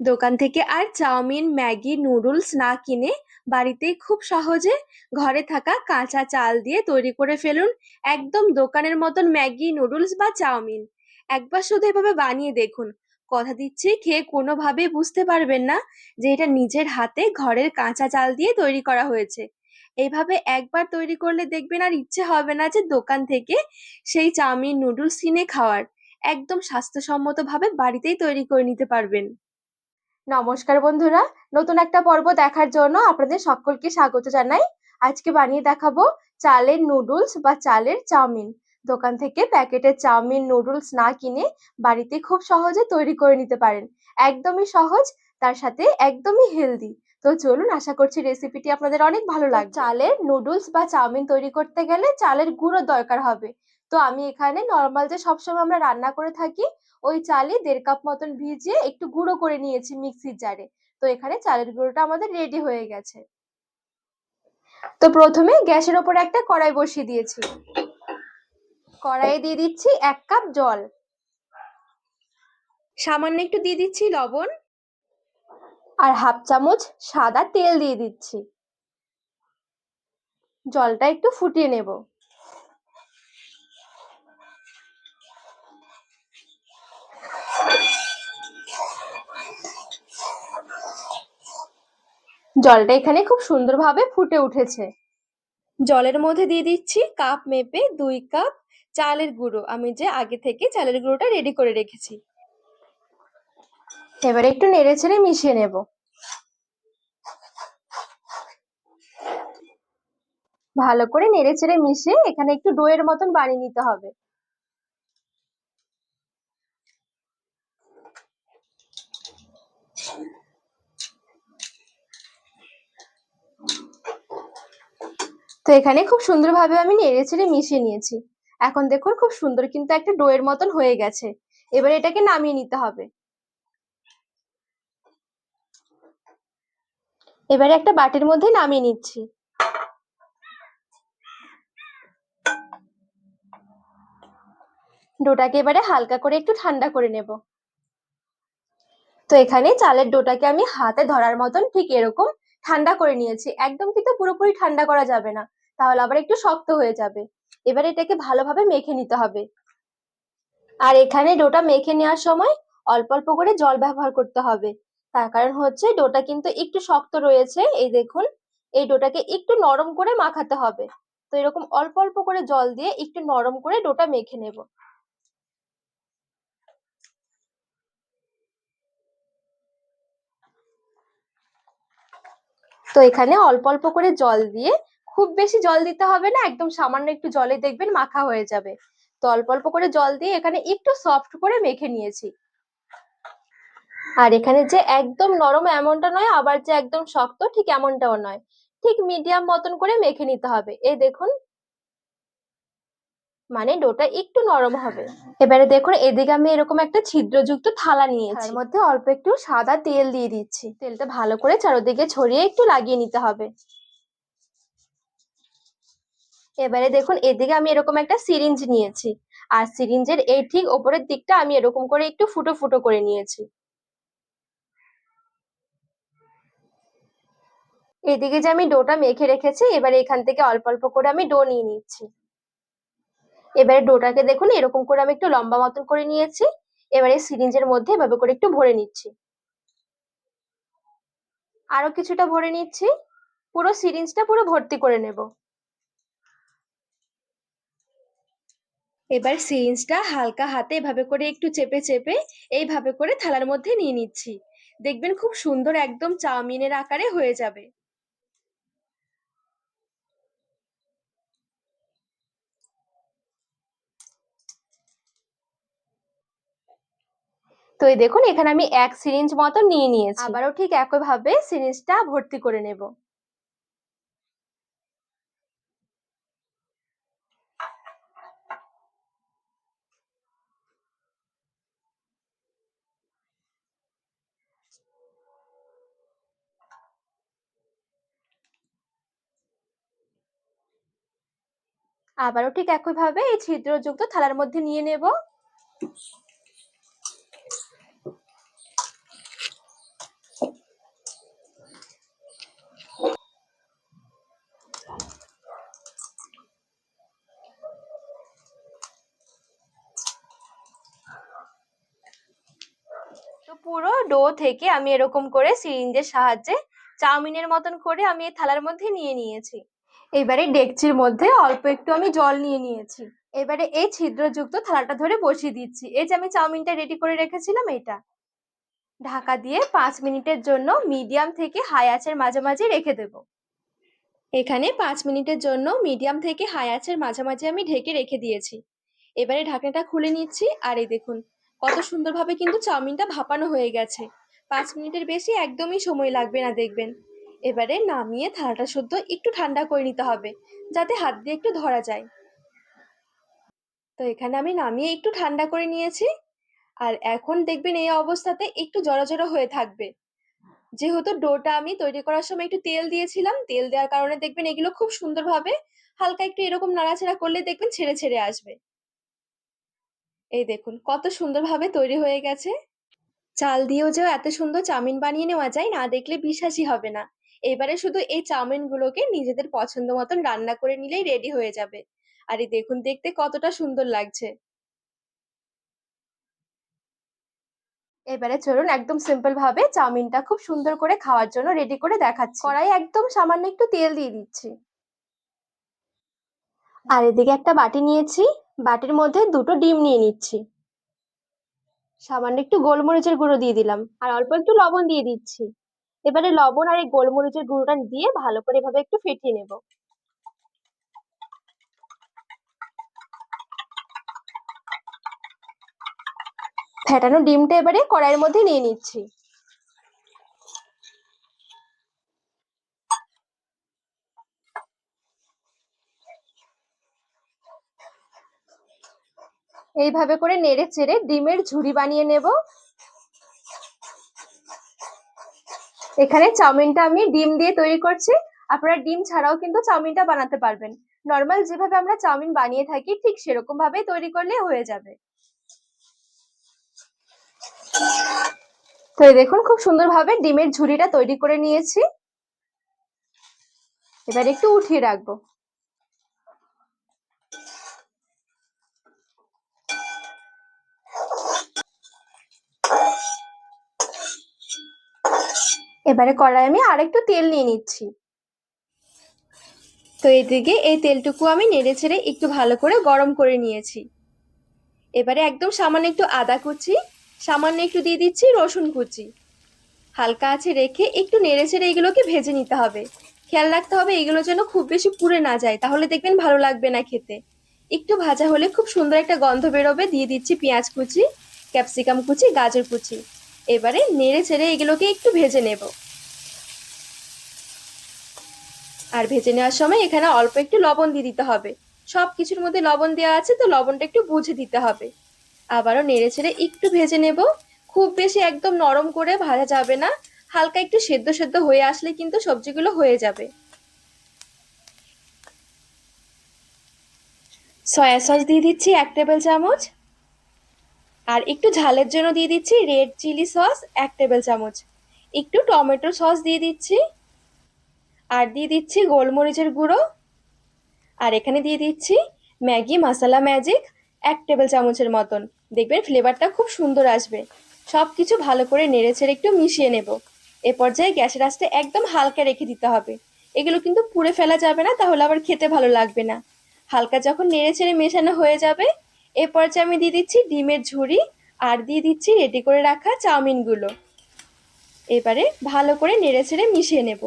দোকান থেকে আর chowmein, Maggi, noodles না কিনে বাড়িতেই খুব সহজে ঘরে থাকা কাঁচা চাল দিয়ে তৈরি করে ফেলুন একদম দোকানের মতন ম্যাগি, নুডলস বা চাউমিন। একবার শুধু এভাবে বানিয়ে দেখুন। কথা দিচ্ছি খেয়ে কোনোভাবেই বুঝতে পারবেন না যে এটা নিজের হাতে ঘরের কাঁচা চাল দিয়ে তৈরি করা হয়েছে। এইভাবে একবার তৈরি করলে দেখবেন আর ইচ্ছে হবে না যে দোকান থেকে সেই চাউমিন, নুডলস কিনে খাওয়ার। একদম স্বাস্থ্যসম্মতভাবে বাড়িতেই তৈরি করে নিতে পারবেন। নমস্কার বন্ধুরা, নতুন একটা পর্ব দেখার জন্য আপনাদের সকলকে স্বাগত জানাই। আজকে বানিয়ে দেখাবো চালের নুডলস বা চালের চাউমিন। দোকান থেকে প্যাকেটের চাউমিন নুডলস না কিনে বাড়িতে খুব সহজে তৈরি করে নিতে পারেন। একদমই সহজ, তার সাথে একদমই হেলদি তো চলুন, আশা করছি রেসিপিটি আপনাদের অনেক ভালো লাগবে। চালের নুডলস বা চাউমিন তৈরি করতে গেলে চালের গুঁড়ো দরকার হবে। তো আমি এখানে নর্মাল যে সবসময় আমরা রান্না করে থাকি ওই চালে দেড় কাপ মতন ভিজিয়ে একটু গুঁড়ো করে নিয়েছি মিক্সির জারে। তো এখানে চালের গুঁড়োটা আমাদের রেডি হয়ে গেছে। তো প্রথমে গ্যাসের ওপরে একটা কড়াই বসিয়ে দিয়েছি। কড়াইয়ে দিয়ে দিচ্ছি এক কাপ জল। সামান্য একটু দিয়ে দিচ্ছি লবণ। আর হাফ চামচ সাদা তেল দিয়ে দিচ্ছি। জলটা একটু ফুটিয়ে নেব। জলটা এখানে খুব সুন্দরভাবে ফুটে উঠেছে। জলের মধ্যে দিয়ে দিচ্ছি কাপ মেপে দুই কাপ চালের গুঁড়ো। আমি যে আগে থেকে চালের গুঁড়োটা রেডি করে রেখেছি। এবারে একটু নেড়ে ছেড়ে মিশিয়ে নেব। ভালো করে নেড়ে ছেড়ে মিশিয়ে এখানে একটু ডোয়ের মতন বানিয়ে নিতে হবে। তো এখানে খুব সুন্দরভাবে আমি নেড়ে ছেড়ে মিশিয়ে নিয়েছি। এখন দেখুন খুব সুন্দর কিন্তু একটা ডোয়ের মতন হয়ে গেছে। এবার এটাকে নামিয়ে নিতে হবে। এবারে একটা বাটির মধ্যে নামিয়ে নিচ্ছি। ডোটাকে এবারে হালকা করে একটু ঠান্ডা করে নেব। তো এখানে চালের ডোটাকে আমি হাতে ধরার মতন ঠিক এরকম ঠান্ডা করে নিয়েছি। একদম কিন্তু পুরোপুরি ঠান্ডা করা যাবে না। তাহলে আবার একটু শক্ত হয়ে যাবে। এবার এটাকে ভালোভাবে মেখে নিতে হবে। আর এখানে ডোটা মেখে নেওয়ার সময় অল্প অল্প করে জল ব্যবহার করতে হবে। তার কারণ হচ্ছে ডোটা কিন্তু একটু শক্ত রয়েছে, এই দেখুন। এই ডোটাকে একটু নরম করে মাখাতে হবে। তো এরকম অল্প অল্প করে জল দিয়ে একটু নরম করে ডোটা মেখে নেব। তো এখানে অল্প অল্প করে জল দিয়ে খুব বেশি জল দিতে হবে না একদম সামান্য একটু জলে দেখবেন মাখা হয়ে যাবে। তো অল্প অল্প করে জল দিয়ে এখানে একটু সফট করে মেখে নিয়েছি। আর এখানে যে একদম নরম এমনটা নয় আবার যে একদম শক্ত ঠিক এমনটাও নয়। ঠিক মিডিয়াম মতন করে মেখে নিতে হবে। এই দেখুন মানে ডোটা একটু নরম হবে। এবারে দেখুন এদিকে আমি এরকম একটা ছিদ্রযুক্ত থালা নিয়েছি। মধ্যে অল্প একটু সাদা তেল দিয়ে দিচ্ছি। তেলটা ভালো করে চারোদিকে ছড়িয়ে একটু লাগিয়ে নিতে হবে। এবারে দেখুন, এদিকে আমি এরকম একটা সিরিঞ্জ নিয়েছি। আর সিরিঞ্জের এই ঠিক ওপরের দিকটা আমি এরকম করে একটু ফুটো ফুটো করে নিয়েছি। এদিকে যে আমি ডোটা মেখে রেখেছি, এবারে এখান থেকে অল্প অল্প করে আমি ডো নিয়ে নিচ্ছি। এবারে ডোটাকে দেখুন, এরকম করে আমি একটু লম্বা মতন করে নিয়েছি। এবারে সিরিঞ্জের মধ্যে এভাবে করে একটু ভরে নিচ্ছি। আরও কিছুটা ভরে নিচ্ছি। পুরো সিরিঞ্জটা পুরো ভর্তি করে নেব। এবার সিরিঞ্জটা হালকা হাতে এভাবে করে একটু চেপে চেপে এইভাবে করে থালার মধ্যে নিয়ে নিচ্ছি। দেখবেন খুব সুন্দর একদম চাউমিনের আকারে হয়ে যাবে। তো এই দেখুন, এখানে আমি এক সিরিঞ্জ মতো নিয়ে নিয়েছি। আবারও ঠিক একইভাবে সিরিঞ্জটা ভর্তি করে নেব। আবারও ঠিক একইভাবে এই ছিদ্রযুক্ত থালার মধ্যে নিয়ে নেব। পুরো ডো থেকে আমি এরকম করে সিরিঞ্জের সাহায্যে চাউমিনের মতন করে আমি এই থালার মধ্যে নিয়ে নিয়েছি। এবারে ডেকচির মধ্যে অল্প একটু আমি জল নিয়ে নিয়েছি। এবারে এই ছিদ্রযুক্ত থালাটা ধরে বসিয়ে দিচ্ছি। এই যে আমি চাউমিনটা রেডি করে রেখেছিলাম এটা। ঢাকা দিয়ে পাঁচ মিনিটের জন্য মিডিয়াম থেকে হাই আঁচের মাঝামাঝি রেখে দেব। এখানে পাঁচ মিনিটের জন্য মিডিয়াম থেকে হাই আঁচের মাঝামাঝি আমি ঢেকে রেখে দিয়েছি। এবারে ঢাকনাটা খুলে নিচ্ছি আর এই দেখুন, কত সুন্দরভাবে কিন্তু চাউমিনটা ভাপানো হয়ে গেছে। পাঁচ মিনিটের বেশি একদমই সময় লাগবে না দেখবেন। এবারে নামিয়ে থালাটা শুদ্ধ একটু ঠান্ডা করে নিতে হবে, যাতে হাত দিয়ে একটু ধরা যায়। তো এখানে আমি নামিয়ে একটু ঠান্ডা করে নিয়েছি, আর এখন দেখবেন এই অবস্থাতে একটু জড়ো জড়ো হয়ে থাকবে। যেহেতু ডোটা আমি তৈরি করার সময় একটু তেল দিয়েছিলাম, তেল দেওয়ার কারণে দেখবেন এগুলো খুব সুন্দরভাবে হালকা একটু এরকম নাড়াচাড়া করলে দেখবেন ছেড়ে ছেড়ে আসবে। এই দেখুন, কত সুন্দরভাবে তৈরি হয়ে গেছে। চাল দিয়েও যে এত সুন্দর চাউমিন বানিয়ে নেওয়া যায়, না দেখলে বিশ্বাসই হবে না। এবারে শুধু এই চাউমিন গুলোকে নিজেদের পছন্দ মতন রান্না করে নিলেই রেডি হয়ে যাবে। আর এই দেখুন, দেখতে কতটা সুন্দর লাগছে। এবারে চলুন একদম সিম্পল ভাবে চাউমিনটা খুব সুন্দর করে খাওয়ার জন্য রেডি করে দেখাচ্ছি। কড়াই একদম সামান্য একটু তেল দিয়ে দিচ্ছি। আর এদিকে একটা বাটি নিয়েছি। বাটির মধ্যে দুটো ডিম নিয়ে নিচ্ছি। সামান্য একটু গোলমরিচের গুঁড়ো দিয়ে দিলাম। আর অল্প একটু লবণ দিয়ে দিচ্ছি। এবারে লবণ আর এই গোলমরিচের গুঁড়োটা দিয়ে ভালো করে এভাবে একটু ফেটিয়ে নেব। ফেটানো ডিমটা এবারে কড়াইয়ের মধ্যে নিয়ে নিচ্ছি। এইভাবে করে নেড়ে চেড়ে ডিমের ঝুড়ি বানিয়ে নেব। এখানে চাউমিনটা আমি ডিম দিয়ে তৈরি করছি। আপনারা ডিম ছাড়াও কিন্তু চাউমিনটা বানাতে পারবেন। নর্মাল যেভাবে আমরা চাউমিন বানিয়ে থাকি, ঠিক সেরকম ভাবে তৈরি করলে হয়ে যাবে। তো দেখুন, খুব সুন্দরভাবে ডিমের ঝুড়িটা তৈরি করে নিয়েছি। এবার একটু উঠিয়ে রাখব। এবারে কড়াই আমি আরেকটু তেল নিয়ে নিচ্ছি। তো এদিকে এই তেলটুকু আমি নেড়ে ছেড়ে একটু ভালো করে গরম করে নিয়েছি। এবারে একদম সামান্য একটু আদা কুচি, সামান্য একটু দিয়ে দিচ্ছি রসুন কুচি। হালকা আছে রেখে একটু নেড়ে ছেড়ে এগুলোকে ভেজে নিতে হবে। খেয়াল রাখতে হবে এগুলো যেন খুব বেশি পুড়ে না যায়, তাহলে দেখবেন ভালো লাগবে না খেতে। একটু ভাজা হলে খুব সুন্দর একটা গন্ধ বেরোবে। দিয়ে দিচ্ছি পেঁয়াজ কুচি, ক্যাপসিকাম কুচি, গাজর কুচি। এবারে নেড়ে ছেড়ে এগুলোকে একটু ভেজে নেব। আর ভেজে নেওয়ার সময় এখানে অল্প একটু লবণ দিয়ে দিতে হবে। সব কিছুর মধ্যে লবণ দেওয়া আছে তো লবণটা একটু বুঝে দিতে হবে। আবারও নেড়ে ছেড়ে একটু ভেজে নেব। খুব বেশি একদম নরম করে ভাজা যাবে না। হালকা একটু সেদ্ধ সেদ্ধ হয়ে আসলে কিন্তু সবজিগুলো হয়ে যাবে। সয়া সস দিয়ে দিচ্ছি এক টেবিল চামচ। আর একটু ঝালের জন্য দিয়ে দিচ্ছি রেড চিলি সস এক টেবিল চামচ। একটু টমেটো সস দিয়ে দিচ্ছি। আর দিয়ে দিচ্ছি গোলমরিচের গুঁড়ো। আর এখানে দিয়ে দিচ্ছি ম্যাগি মশলা ম্যাজিক এক টেবিল চামচের মতন। দেখবেন ফ্লেভারটা খুব সুন্দর আসবে। সব কিছু ভালো করে নেড়ে ছেড়ে একটু মিশিয়ে নেব। এ পর্যায়ে গ্যাসের আঁচটা একদম হালকা রেখে দিতে হবে। এগুলো কিন্তু পুড়ে ফেলা যাবে না, তাহলে আবার খেতে ভালো লাগবে না। হালকা যখন নেড়ে ছেড়ে মেশানো হয়ে যাবে এ পর্যায়ে আমি দিয়ে দিচ্ছি ডিমের ঝুড়ি আর দিয়ে দিচ্ছি রেডি করে রাখা চাউমিনগুলো। এবারে ভালো করে নেড়ে ছেড়ে মিশিয়ে নেব।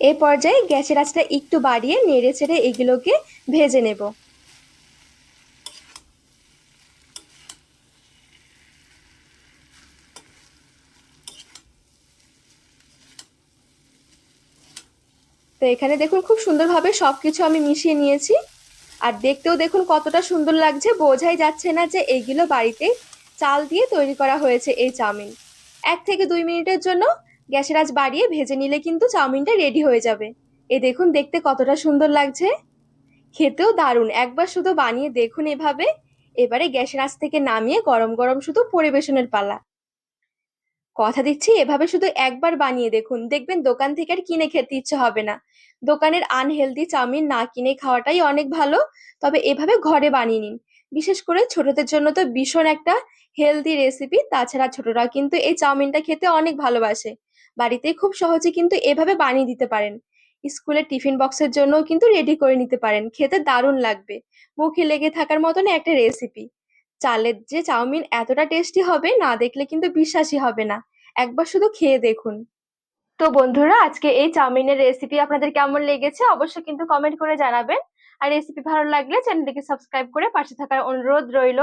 এ পর্যায়ে গ্যাসের আঁচটা একটু বাড়িয়ে নেড়ে ছেড়ে এগুলোকে ভেজে নেব। তো এখানে দেখুন খুব সুন্দরভাবে সবকিছু আমি মিশিয়ে নিয়েছি। আর দেখতেও দেখুন কতটা সুন্দর লাগছে। বোঝাই যাচ্ছে না যে এইগুলো বাড়িতে চাল দিয়ে তৈরি করা হয়েছে এই চাউমিন। এক থেকে দুই মিনিটের জন্য গ্যাসের আজ বাড়িয়ে ভেজে নিলে কিন্তু চাউমিনটা রেডি হয়ে যাবে। এ দেখুন, দেখতে কতটা সুন্দর লাগছে। খেতেও দারুণ। একবার শুধু বানিয়ে দেখুন এভাবে। এবারে গ্যাসের আঁচ থেকে নামিয়ে গরম গরম শুধু পরিবেশনের পালা। কথা দিচ্ছি, এভাবে শুধু একবার বানিয়ে দেখুন। দেখবেন দোকান থেকে আর কিনে খেতে ইচ্ছে হবে না। দোকানের আনহেলদি চাউমিন না কিনে খাওয়াটাই অনেক ভালো, তবে এভাবে ঘরে বানিয়ে নিন। বিশেষ করে ছোটদের জন্য তো ভীষণ একটা হেলদি রেসিপি তাছাড়া ছোটরা কিন্তু এই চাউমিনটা খেতে অনেক ভালোবাসে। বাড়িতে খুব সহজে কিন্তু এভাবে বানিয়ে দিতে পারেন। স্কুলের টিফিন বক্সের জন্যও কিন্তু রেডি করে নিতে পারেন, খেতে দারুণ লাগবে। মুখে লেগে থাকার মতন একটা রেসিপি চালের যে চাউমিন এতটা টেস্টি হবে, না দেখলে কিন্তু বিশ্বাসই হবে না। একবার শুধু খেয়ে দেখুন। তো বন্ধুরা, আজকে এই চাউমিনের রেসিপি আপনাদের কেমন লেগেছে অবশ্যই কিন্তু কমেন্ট করে জানাবেন। আর রেসিপি ভালো লাগলে চ্যানেলটিকে সাবস্ক্রাইব করে পাশে থাকার অনুরোধ রইল।